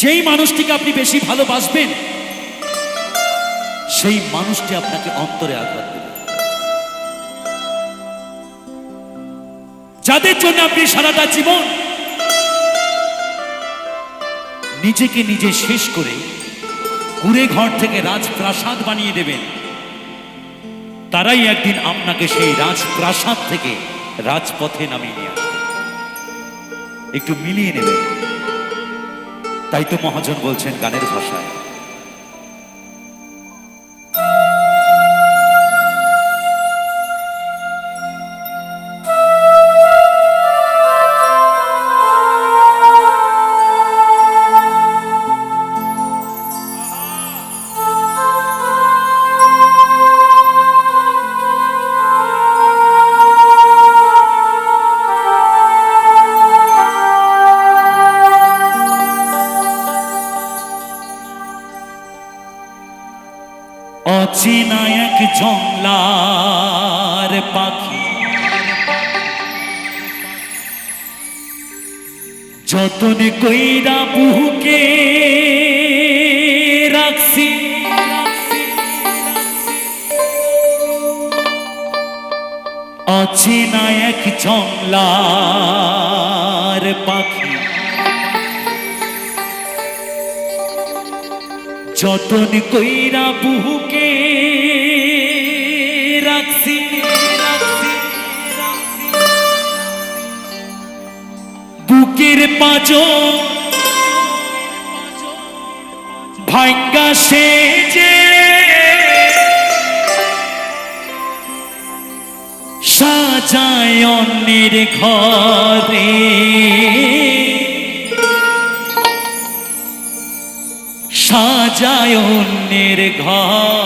যেই মানুষটিকে আপনি বেশি ভালোবাসবেন, সেই মানুষটি আপনাকে অন্তরে আঘাত দেবে। যাদের জন্য আপনি সারাটা জীবন নিজেকে নিজে শেষ করে কুড়ে ঘর থেকে রাজপ্রাসাদ বানিয়ে দেবেন, তারাই একদিন আপনাকে সেই রাজপ্রাসাদ থেকে রাজপথে নামিয়ে নিয়ে আসবে। একটু মিলিয়ে নেবেন। তাই তো মহাজন বলছেন গানের ভাষায়। অচেনা এক জংলার পাখি। যতন কইরা বুকে রাখছি। অচেনা এক জংলার পাখি। যতন কইরা বুকে বুকের পাঁচ। ভাঙ্গা সেজে। সাজায় অন্যের ঘরে। সাজায় অন্যের ঘর।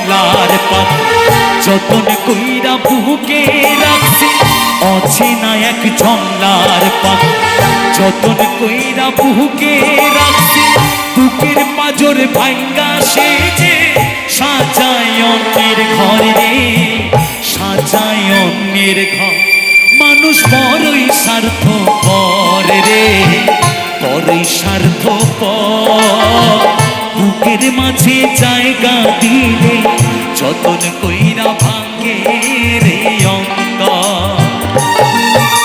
জংলার পাখি যতন কইরা বুকে রাখছি, অচেনা এক জংলার পাখি যতন কইরা বুকে রাখছি, বুকের পাজর ভাঙ্গা সেজে সাজায় অন্যের ঘরে সাজায় অন্যের ঘর। মানুষ বড়ই স্বার্থ পরে রে বড়ই স্বার্থ বুকের মাঝে জায়গা দিলে যতন কইরা ভাঙ্গে রে অঙ্গ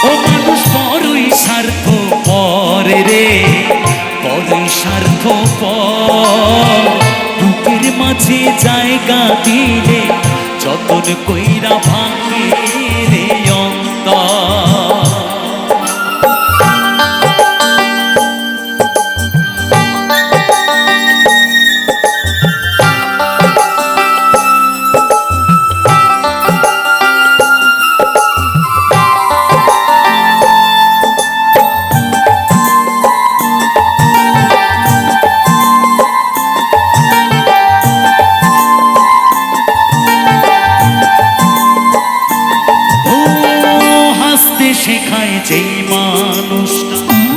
ও মানুষ বড়ই স্বার্থ পরে রে, বড়ই স্বার্থ বুকের মাঝে জায়গা দিলে যতন কইরা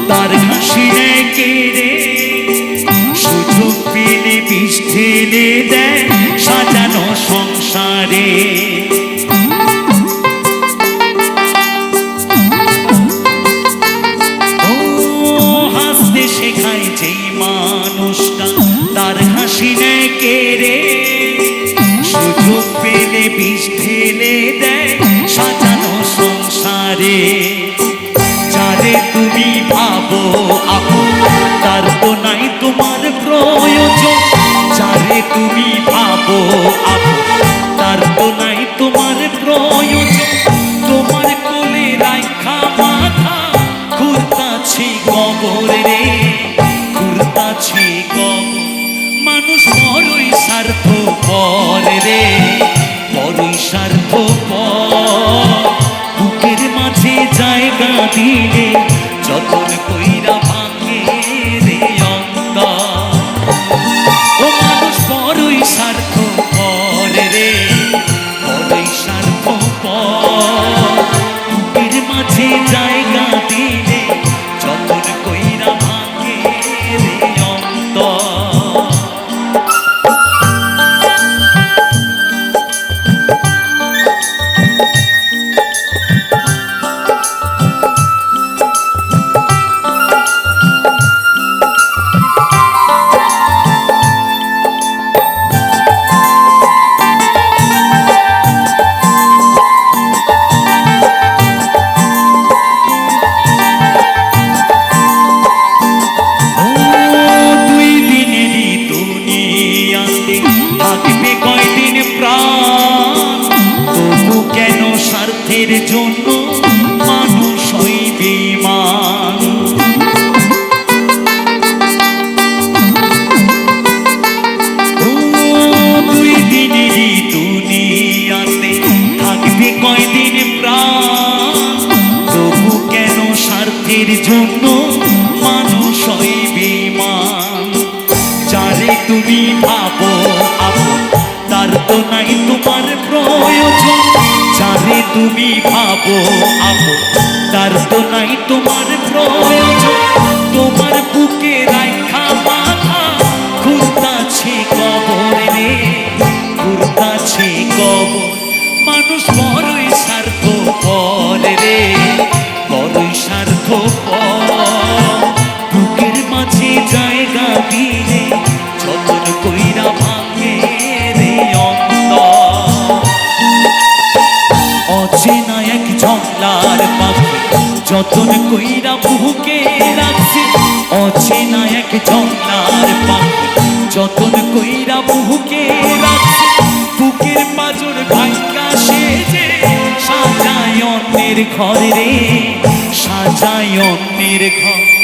তার হাসি কেড়ে সুযোগ পেলে বিষ ঢেলে দেয় সাজানো সংসারে। তোমার প্রয়োজন। যারে তুমি ভাবো তার তো নাই তোমার প্রয়োজন। তোমার কোলে রাখা মাথা ঘুরতাছি কবর রে ঘুরতাছি কবর। মানুষ বড়ই স্বার্থ পর রে বড়ই স্বার্থ পর বুকের মাঝে জায়গা দিলে যতন কইরা কয়দিন প্রাণ। তবু কেন স্বার্থের জন্য মানুষ হইবে মান যারে তুমি ভাবো আপন, তার তো নাই যারে তুমি ভাবো আপন তার যতন কইরা বুকে রাখছে। অচেনা এক ঝর্ণার পাখি যতন কইরা বুকে রাখছে। বুকের পাজর ভাঙ্গা সেজে সাজায় অন্যের ঘরে সাজায় অন্যের ঘর।